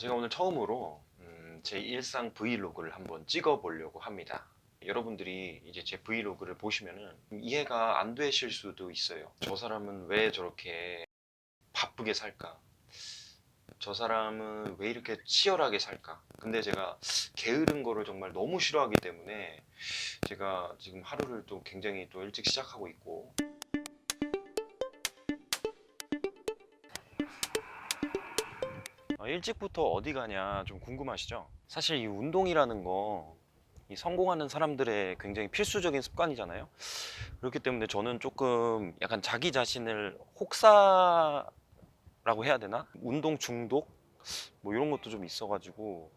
제가 오늘 처음으로 음, 제 일상 브이로그를 한번 찍어 보려고 합니다. 여러분들이 이제 제 브이로그를 보시면은 이해가 안 되실 수도 있어요. 저 사람은 왜 저렇게 바쁘게 살까? 저 사람은 왜 이렇게 치열하게 살까? 근데 제가 게으른 거를 정말 너무 싫어하기 때문에 제가 지금 하루를 또 굉장히 또 일찍 시작하고 있고 일찍부터 어디 가냐 좀 궁금하시죠? 사실 이 운동이라는 거, 이 성공하는 사람들의 굉장히 필수적인 습관이잖아요. 그렇기 때문에 저는 조금 약간 자기 자신을 혹사라고 해야 되나? 운동 중독? 뭐 이런 것도 좀 있어가지고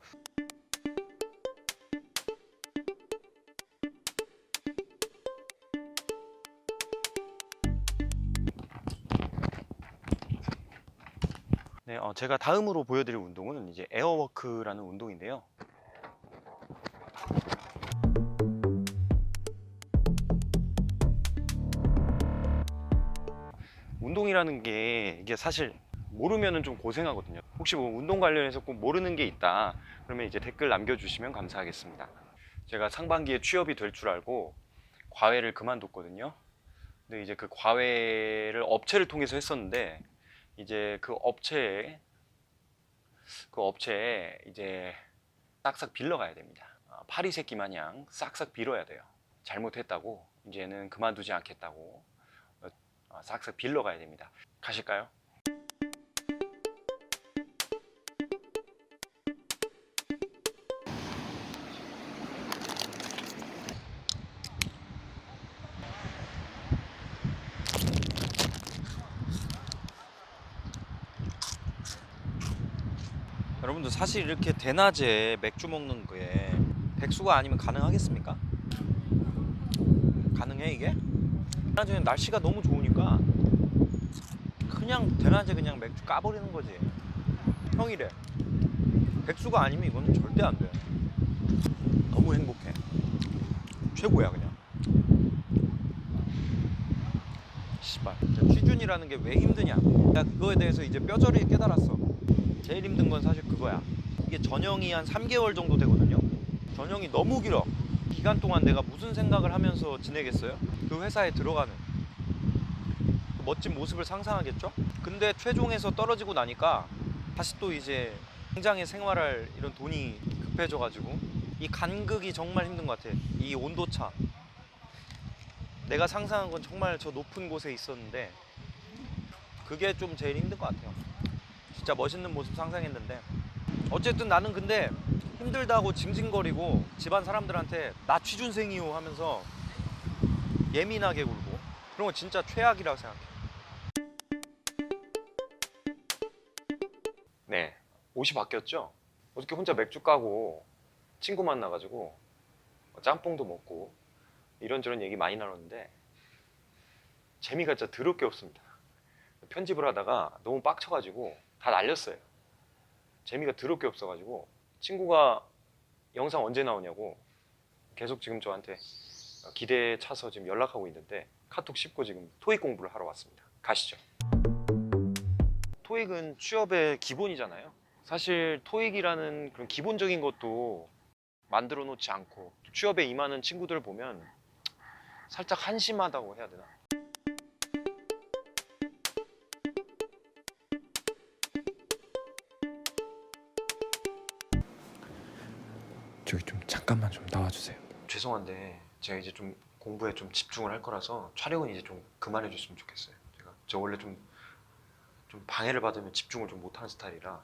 네, 어, 제가 다음으로 보여드릴 운동은 이제 에어워크라는 운동인데요. 운동이라는 게 이게 사실 모르면은 좀 고생하거든요. 혹시 뭐 운동 관련해서 꼭 모르는 게 있다. 그러면 이제 댓글 남겨주시면 감사하겠습니다. 제가 상반기에 취업이 될 줄 알고 과외를 그만뒀거든요. 근데 이제 그 과외를 업체를 통해서 했었는데 이제 그 업체에 그 업체에 이제 싹싹 빌러 가야 됩니다. 아, 파리 새끼 마냥 싹싹 빌어야 돼요. 잘못했다고 이제는 그만두지 않겠다고 어, 어, 싹싹 빌러 가야 됩니다. 가실까요? 여러분들 사실 이렇게 대낮에 맥주 먹는 거에 백수가 아니면 가능하겠습니까? 가능해 이게? 나중에 날씨가 너무 좋으니까 그냥 대낮에 그냥 맥주 까버리는 거지 평일에 백수가 아니면 이거는 절대 안 돼. 너무 행복해. 최고야 그냥. 씨발. 취준이라는 게 왜 힘드냐? 나 그거에 대해서 이제 뼈저리 깨달았어. 제일 힘든 건 사실 그거야. 이게 전형이 한 3개월 정도 되거든요. 전형이 너무 길어. 기간 동안 내가 무슨 생각을 하면서 지내겠어요? 그 회사에 들어가는 그 멋진 모습을 상상하겠죠? 근데 최종에서 떨어지고 나니까 다시 또 이제 당장에 생활할 이런 돈이 급해져가지고 이 간극이 정말 힘든 것 같아. 이 온도차. 내가 상상한 건 정말 저 높은 곳에 있었는데 그게 좀 제일 힘든 것 같아요. 진짜 멋있는 모습 상상했는데 어쨌든 나는 근데 힘들다고 징징거리고 집안 사람들한테 나 취준생이요 하면서 예민하게 굴고 그런 거 진짜 최악이라고 생각해. 네, 옷이 바뀌었죠. 어저께 혼자 맥주 까고 친구 만나가지고 짬뽕도 먹고 이런저런 얘기 많이 나눴는데 재미가 진짜 더럽게 없습니다. 편집을 하다가 너무 빡쳐가지고 다 날렸어요. 재미가 더럽게 없어가지고 친구가 영상 언제 나오냐고 계속 지금 저한테 기대에 차서 지금 연락하고 있는데 카톡 씹고 지금 토익 공부를 하러 왔습니다. 가시죠. 토익은 취업의 기본이잖아요. 사실 토익이라는 그런 기본적인 것도 만들어 놓지 않고 취업에 임하는 친구들 보면 살짝 한심하다고 해야 되나? 저기 좀 잠깐만 좀 나와주세요. 죄송한데 제가 이제 좀 공부에 좀 집중을 할 거라서 촬영은 이제 좀 그만해 줬으면 좋겠어요. 제가 저 원래 좀 좀 방해를 받으면 집중을 좀 못하는 스타일이라